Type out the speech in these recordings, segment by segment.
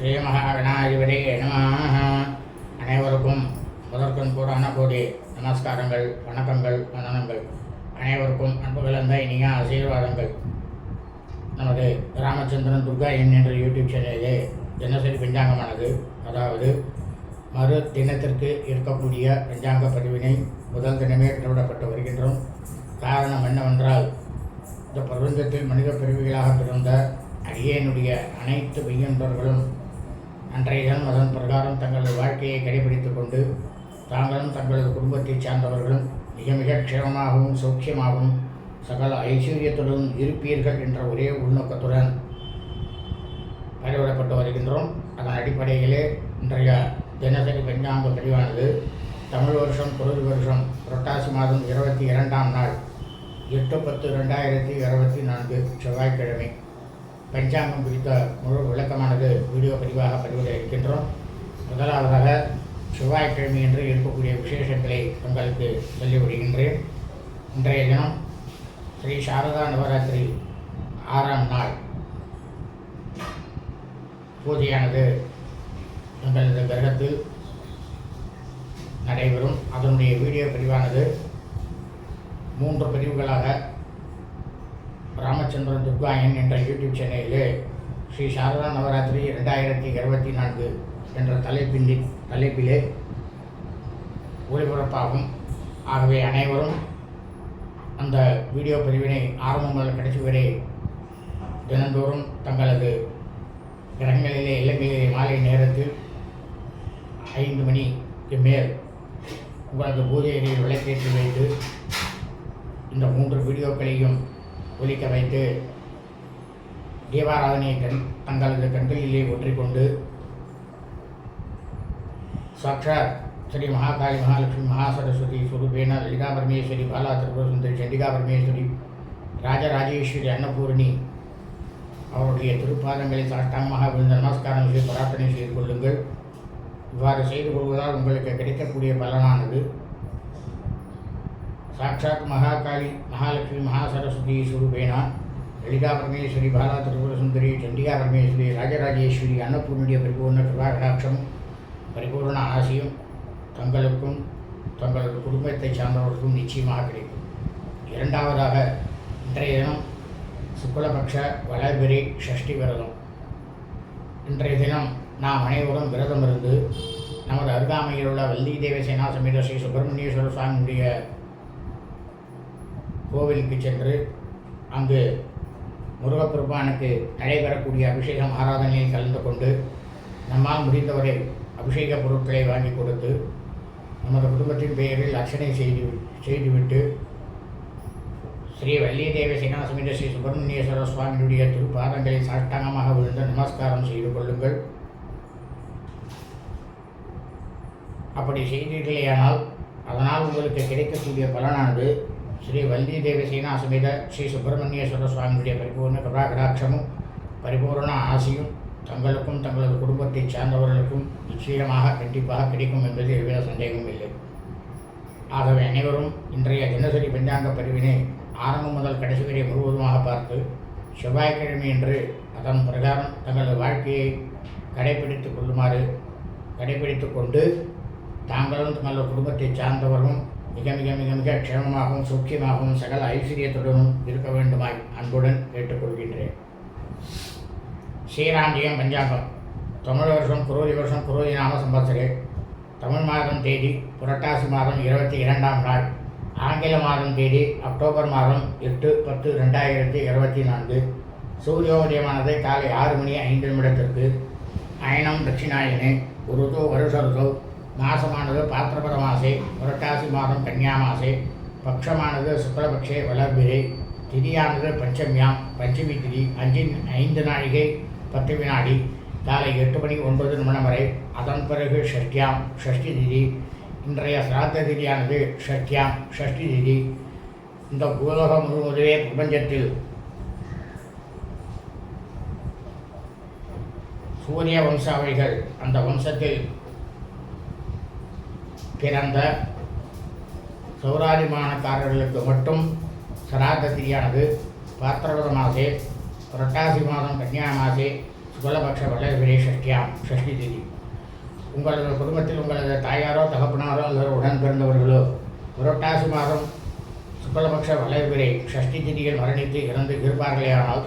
ஸ்ரீ மகாகணாதிபதி நமः. அனைவருக்கும் முதற்கும் கூடான கோடி நமஸ்காரங்கள் வணக்கங்கள் வந்தனங்கள். அனைவருக்கும் அன்பு கலந்த இனிய ஆசீர்வாதங்கள். நமது ராமச்சந்திரன் துர்கா என் என்ற யூடியூப் சேனலிலே தினசரி பஞ்சாங்கமானது அதாவது மறு தினத்திற்கு இருக்கக்கூடிய பஞ்சாங்க பதிவினை முதல் தினமே விடப்பட்டு வருகின்றோம். காரணம் என்னவென்றால் இந்த பிரபஞ்சத்தில் மனித பிரிவுகளாக பிறந்த அடியேனுடைய அனைத்து மெய்யன்பர்களும் அன்றைய தினம் அதன் பிரகாரம் தங்களது வாழ்க்கையை கடைபிடித்துக் கொண்டு தாங்களும் தங்களது குடும்பத்தைச் சார்ந்தவர்களும் மிக மிக க்ஷேமமாகவும் சௌக்கியமாகவும் சகல ஐஸ்வர்யத்துடன் இருப்பீர்கள் என்ற ஒரே உள்நோக்கத்துடன் பதிவிடப்பட்டு வருகின்றோம். அதன் அடிப்படையிலே இன்றைய தினசரி பஞ்சாங்க பதிவானது தமிழ் வருஷம் குருதி வருஷம் புரட்டாசி மாதம் இருபத்தி இரண்டாம் நாள் எட்டு பத்து ரெண்டாயிரத்தி இருபத்தி நான்கு செவ்வாய்க்கிழமை. பஞ்சாங்கம் குறித்த முழு விளக்கமானது வீடியோ பதிவாக பதிவிட இருக்கின்றோம். முதலாவதாக செவ்வாய்க்கிழமை என்று இருக்கக்கூடிய விசேஷங்களை உங்களுக்கு சொல்லிவிடுகின்றேன். இன்றைய தினம் ஸ்ரீ சாரதா நவராத்திரி ஆறாம் நாள். பூஜையானது எங்களது கிரகத்தில் நடைபெறும். அதனுடைய வீடியோ பதிவானது மூன்று பதிவுகளாக ராமச்சந்திரன் துர்காயன் என்ற யூடியூப் சேனலிலே ஸ்ரீ சாரதா நவராத்திரி ரெண்டாயிரத்தி இருபத்தி நான்கு என்ற தலைப்பின் தலைப்பிலே ஒளிபரப்பாகும். ஆகவே அனைவரும் அந்த வீடியோ பதிவினை ஆரம்பம் முதல் கடைசி வரை தினந்தோறும் தங்களது கிரகங்களிலே இலங்கையிலே மாலை நேரத்தில் ஐந்து மணிக்கு மேல் உங்களது பூஜை அறையில் விளக்கேற்றி வைத்து இந்த மூன்று வீடியோக்களையும் ஒலிக்க வைத்து தீபாராதனையை கண் தங்களது கண்களிலே ஒற்றிக்கொண்டு சாட்சாத் ஸ்ரீ மகாகாளி மகாலட்சுமி மகாசரஸ்வதி சுரூபேன லலிதா பரமேஸ்வரி பாலா திருபுரசுந்தரி சண்டிகா பரமேஸ்வரி ராஜராஜேஸ்வரி அன்னபூரணி அவருடைய திருப்பாதங்களை சாஷ்டாங்கமாக விழுந்த நமஸ்காரம் செய்து பிரார்த்தனை செய்து கொள்ளுங்கள். இவ்வாறு செய்து கொள்வதால் உங்களுக்கு கிடைக்கக்கூடிய பலனானது சாட்சாத் மகாகாளி மகாலட்சுமி மகாசரஸ்வதி ஸ்வரூபேன லலிதா பரமேஸ்வரி பாலா திரிபுர சுந்தரி சண்டிகா பரமேஸ்வரி ராஜராஜேஸ்வரி அன்னபூர்ணிய பரிபூர்ண கிருபாகடாட்சம் பரிபூர்ண ஆசையும் தங்களுக்கும் தங்களது குடும்பத்தை சார்ந்தவர்களுக்கும் நிச்சயமாக கிடைக்கும். இரண்டாவதாக இன்றைய தினம் சுக்லபக்ஷ வளர்பிறை ஷஷ்டி விரதம். இன்றைய தினம் நாம் அனைவரும் விரதம் இருந்து நமது அருகாமையில் உள்ள வள்ளி தேவசேனா சமேத ஸ்ரீ சுப்பிரமணியேஸ்வர சுவாமியுடைய கோவிலுக்கு சென்று அங்கு முருகப்பெருமானுக்கு நடைபெறக்கூடிய அபிஷேகம் ஆராதனையில் கலந்து கொண்டு நம்மால் முடிந்தவரை அபிஷேக பொருட்களை வாங்கி கொடுத்து நமது குடும்பத்தின் பெயரில் அர்ச்சனை செய்து செய்துவிட்டு ஸ்ரீ வள்ளி தேவ ஸ்ரீ சுப்பிரமணியேஸ்வர சுவாமியுடைய திருப்பாதங்களை சாஷ்டாங்கமாக விழுந்து நமஸ்காரம் செய்து கொள்ளுங்கள். அப்படி செய்தீர்களேயானால் அதனால் உங்களுக்கு கிடைக்கக்கூடிய பலனானது ஸ்ரீ வல்லி தேவசேனா சமேத ஸ்ரீ சுப்பிரமணியேஸ்வர சுவாமியுடைய பரிபூர்ண கருணாகடாட்சமும் பரிபூர்ண ஆசையும் தங்களுக்கும் தங்களது குடும்பத்தை சார்ந்தவர்களுக்கும் நிச்சயமாக கண்டிப்பாக கிடைக்கும் என்பதில் எவ்வித சந்தேகமும் இல்லை. ஆகவே அனைவரும் இன்றைய தினசரி பஞ்சாங்க பதிவினை ஆரம்பம் முதல் கடைசி வரை முழுவதுமாக பார்த்து செவ்வாய்க்கிழமை என்று அதன் பிரகாரம் தங்களது வாழ்க்கையை கடைபிடித்துக் கொள்ளுமாறு கடைபிடித்து கொண்டு தாங்களும் தங்களது குடும்பத்தை சார்ந்தவர்களும் மிக மிக மிக மிக க்ஷேமமாகவும் சூக்கியமாகவும் சகல ஐஸ்வர்யத்துடனும் இருக்க வேண்டுமாய் அன்புடன் கேட்டுக்கொள்கின்றேன். ஸ்ரீராஞ்சியம் பஞ்சாங்கம். தமிழ் வருஷம் குரோதி வருஷம் குரோதி நாம சம்பத்சரே தமிழ் மாதம் தேதி புரட்டாசி மாதம் இருபத்தி இரண்டாம் நாள். ஆங்கில மாதம் தேதி அக்டோபர் மாதம் எட்டு பத்து ரெண்டாயிரத்தி இருபத்தி நான்கு. சூரியோதயமானது காலை ஆறு மணி ஐந்து நிமிடத்திற்கு அயனம் தட்சிணாயனே ருது வருஷ ருதோ மாசமானது பாத்திரபர மாசே புரட்டாசி மாதம் கன்னியா மாசே பக்ஷமானது சுக்லபக்ஷே வளர்பிரை திதியானது பஞ்சமியாம் பஞ்சமி திதி அஞ்சின் ஐந்து நாழிகை பத்து வினாடி காலை எட்டு மணி ஒன்பது நிமிடம் வரை அதன் பிறகு ஷஷ்டியாம் ஷஷ்டி திதி இன்றைய சிராத்த திதியானது ஷஷ்டியாம் ஷஷ்டி திதி. இந்த பூலோகம் முழுவதுவே பிரபஞ்சத்தில் சூரிய வம்சாவளிகள் அந்த வம்சத்தில் பிறந்த சௌராதிமானக்காரர்களுக்கு மட்டும் சராத திரியானது பாத்திரவத மாசே புரட்டாசி மாதம் கன்னியா மாசே சுகலபக்ஷ வல்லவரே ஷஷ்டியாம் ஷஷ்டி திதி. உங்களது குடும்பத்தில் உங்களது தாயாரோ தகப்பனாரோ அல்லது உடன் பிறந்தவர்களோ புரட்டாசி மாதம் சுக்லபக்ஷ வல்லவரே ஷஷ்டி திதியில் மரணித்து இறந்து இருப்பார்களேயானால்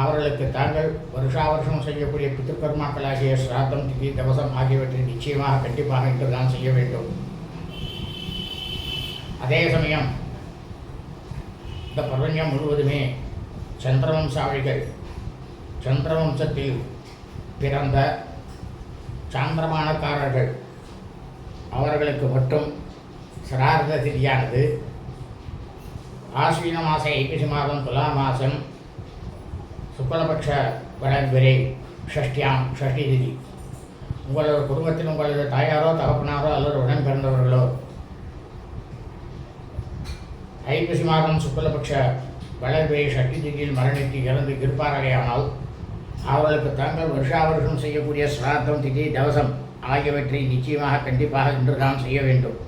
அவர்களுக்கு தாங்கள் வருஷா வருஷம் செய்யக்கூடிய பித்திருக்கர்மாக்களாகிய சிராத்தம் திதி தவசம் ஆகியவற்றை நிச்சயமாக கண்டிப்பாக இன்று தான் செய்ய வேண்டும். அதே சமயம் இந்த பிரபஞ்சம் முழுவதுமே சந்திரவம்சாவளிகள் சந்திரவம்சத்தில் பிறந்த சாந்திரமானக்காரர்கள். அவர்களுக்கு மட்டும் சிரார்த்த திதியானது ஆஸ்வீன மாதம் ஐப்பசி மாதம் துலா மாதம் சுக்லபக்ஷ வளர்பிறை ஷஷ்டியாம் ஷஷ்டி திதி. உங்களோட குடும்பத்தில் உங்களது தாயாரோ தகப்பனாரோ அல்லது உடன் பிறந்தவர்களோ ஐப்பசி மாதம் சுக்லபக்ஷ வளர்பிறை ஷஷ்டி திதியில் மரணித்து இறந்து இருப்பார்களேயானால் அவர்களுக்கு தங்கள் வருஷா வருஷம் செய்யக்கூடிய சிராத்தம் திதி தவசம் ஆகியவற்றை நிச்சயமாக கண்டிப்பாக இன்று தான் செய்ய வேண்டும்.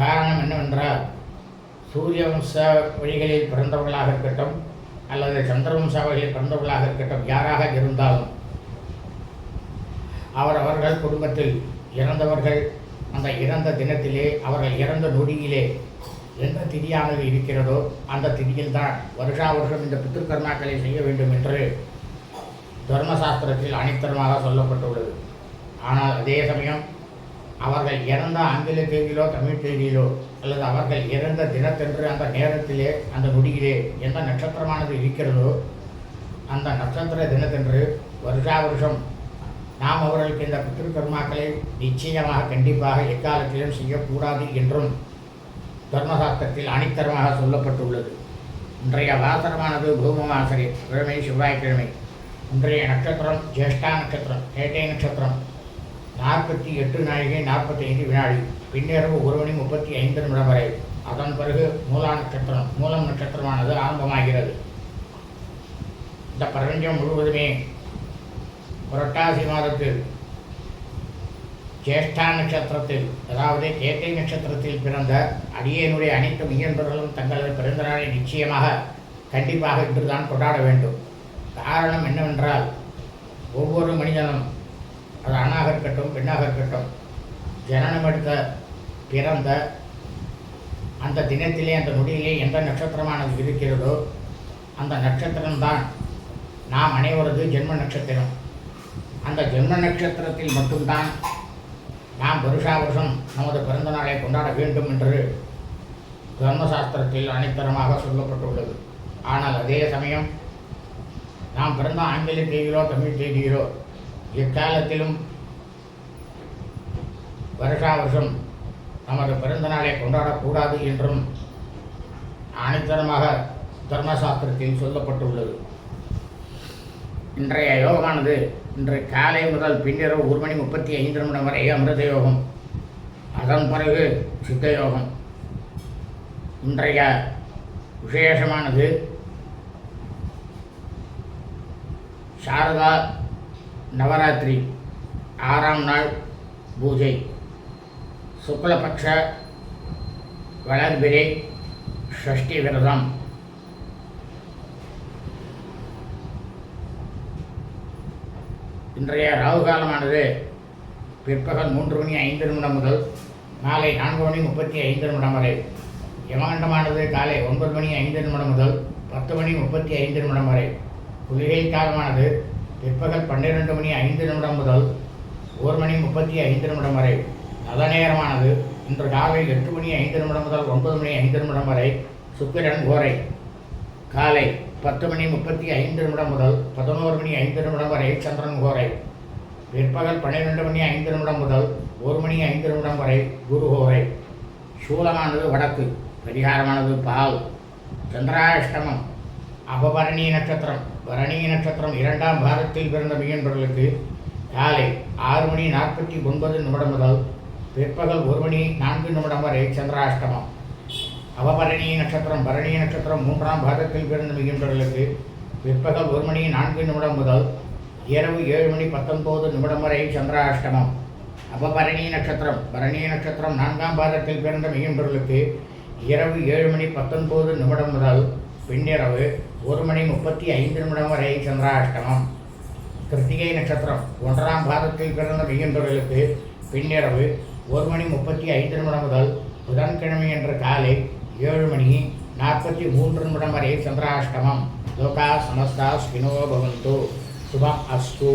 காரணம் என்னவென்றால் சூரிய வம்ச வழிகளில் பிறந்தவர்களாக இருக்கட்டும் அல்லது சந்திரவம்ச வழியில் பிறந்தவர்களாக இருக்கட்டும் யாராக இருந்தாலும் அவரவர்கள் குடும்பத்தில் இறந்தவர்கள் அந்த இறந்த தினத்திலே அவர்கள் இறந்த நொடியிலே எந்த திதியானது இருக்கிறதோ அந்த திதியில் தான் வருஷா வருஷம் இந்த பித்திருக்கர்மாக்களை செய்ய வேண்டும் என்று தர்மசாஸ்திரத்தில் அனைத்தரமாக சொல்லப்பட்டுள்ளது. ஆனால் அதே சமயம் அவர்கள் இறந்த ஆங்கில தேதியிலோ தமிழ் தேதியிலோ அல்லது அவர்கள் இறந்த தினத்தன்று அந்த நேரத்திலே அந்த நொடியிலே எந்த நட்சத்திரமானது இருக்கிறதோ அந்த நட்சத்திர தினத்தன்று வருஷா வருஷம் நாம் அவர்களுக்கு இந்த பித்திருக்கர்மாக்களை நிச்சயமாக கண்டிப்பாக எக்காலத்திலும் செய்யக்கூடாது என்றும் தர்மசாஸ்திரத்தில் அணித்தரமாக சொல்லப்பட்டுள்ளது. இன்றைய வாசனமானது பூமவாசரி கிழமை செவ்வாய்க்கிழமை. இன்றைய நட்சத்திரம் ஜேஷ்டா நட்சத்திரம் கேட்டை நட்சத்திரம். நாற்பத்தி எட்டு நாழிகை நாற்பத்தி ஐந்து வினாடி. பின்னிரவு ஒரு மணி முப்பத்தி ஐந்து நிமிடம் வரை. அதன் பிறகு மூலா நட்சத்திரம் மூலம் நட்சத்திரமானது ஆரம்பமாகிறது. இந்த பிரபஞ்சம் முழுவதுமே புரட்டாசி மாதத்தில் ஜேஷ்டா நட்சத்திரத்தில் அதாவது கேட்டை நட்சத்திரத்தில் பிறந்த அடியேனுடைய அனைத்து மையன்பர்களும் தங்களது பிறந்த நாளை நிச்சயமாக கண்டிப்பாக இன்றுதான் கொண்டாட வேண்டும். காரணம் என்னவென்றால் ஒவ்வொரு மனிதனும் அது ஆணாக இருக்கட்டும் பெண்ணாக இருக்கட்டும் ஜனனம் எடுத்த பிறந்த அந்த தினத்திலே அந்த நொடியிலே எந்த நட்சத்திரமானது இருக்கிறதோ அந்த நட்சத்திரம்தான் நாம் அனைவரது ஜென்ம நட்சத்திரம். அந்த ஜென்ம நட்சத்திரத்தில் மட்டும்தான் நாம் வருஷா வருஷம் நமது பிறந்த நாளை கொண்டாட வேண்டும் என்று தர்மசாஸ்திரத்தில் அனைத்தரமாக சொல்லப்பட்டுள்ளது. ஆனால் அதே சமயம் நாம் பிறந்த ஆங்கில தேதியிலோ தமிழ் தேதியிலோ எக்காலத்திலும் வருஷா வருஷம் நமது பிறந்த நாளை கொண்டாடக்கூடாது என்றும் அனைத்தரமாக தர்மசாஸ்திரத்தில் சொல்லப்பட்டுள்ளது. இன்றைய யோகமானது இன்று காலை முதல் பின்னிரவு ஒரு மணி முப்பத்தி ஐந்து நிமிடம் வரை அமிர்த யோகம் அதன் பிறகு சித்த யோகம் இன்றைய விசேஷமானது சாரதா நவராத்திரி ஆறாம் நாள் பூஜை. சுக்லபக்ஷ வளர்பிறை ஷஷ்டி விரதம். இன்றைய ராகு காலமானது பிற்பகல் மூன்று மணி ஐந்து நிமிடம் முதல் மாலை நான்கு மணி முப்பத்தி ஐந்து நிமிடம் வரை. யமகண்டமானது காலை ஒன்பது மணி ஐந்து நிமிடம் முதல் பத்து மணி முப்பத்தி ஐந்து நிமிடம் வரை. குளிகை காலமானது பிற்பகல் பன்னிரெண்டு மணி ஐந்து நிமிடம் முதல் ஒரு மணி முப்பத்தி ஐந்து நிமிடம் வரை. நல்ல நேரமானது இன்று காலை எட்டு மணி ஐந்து நிமிடம் முதல் ஒன்பது மணி ஐந்து நிமிடம் வரை சுக்கிரன் கோரை. காலை பத்து மணி முப்பத்தி ஐந்து நிமிடம் முதல் பதினோரு மணி ஐந்து நிமிடம் வரை சந்திரன் கோரை. பிற்பகல் பன்னிரெண்டு மணி ஐந்து நிமிடம் முதல் ஒரு மணி ஐந்து நிமிடம் வரை குரு கோரை. சூலமானது வடக்கு பரிகாரமானது பால். சந்திராஷ்டமம் அபபரணி நட்சத்திரம். பரணி நட்சத்திரம் இரண்டாம் பாரத்தில் பிறந்த மீன்பர்களுக்கு காலை ஆறு மணி நாற்பத்தி ஒன்பது நிமிடம் முதல் பிற்பகல் ஒரு மணி நான்கு நிமிடம் வரை சந்திராஷ்டமம். அவபரணி நட்சத்திரம் பரணி நட்சத்திரம் மூன்றாம் பாகத்தில் பிறந்த மிகின்றவர்களுக்கு பிற்பகல் ஒரு மணி நான்கு நிமிடம் முதல் இரவு ஏழு மணி பத்தொன்பது நிமிடம் வரை சந்திராஷ்டமம். அபபரணி நட்சத்திரம் பரணி நட்சத்திரம் நான்காம் பாதத்தில் பிறந்த மிகின்றவர்களுக்கு இரவு ஏழு மணி பத்தொன்பது நிமிடம் முதல் பின்னிரவு ஒரு மணி முப்பத்தி ஐந்து நிமிடம் வரை சந்திராஷ்டமம். கிருத்திகை நட்சத்திரம் ஒன்றாம் பாதத்தில் பிறந்த மிகின்றவர்களுக்கு பின்னிரவு ஒரு மணி முப்பத்தி ஐந்து நிமிடம் முதல் புதன்கிழமை என்ற காலை ஏழு மணி நாற்பத்தி மூன்று நிமிடம் வரை சந்திராஷ்டமம் லோகா சமஸ்தா ஸ்வினோ பவந்து சுபம் அஸ்து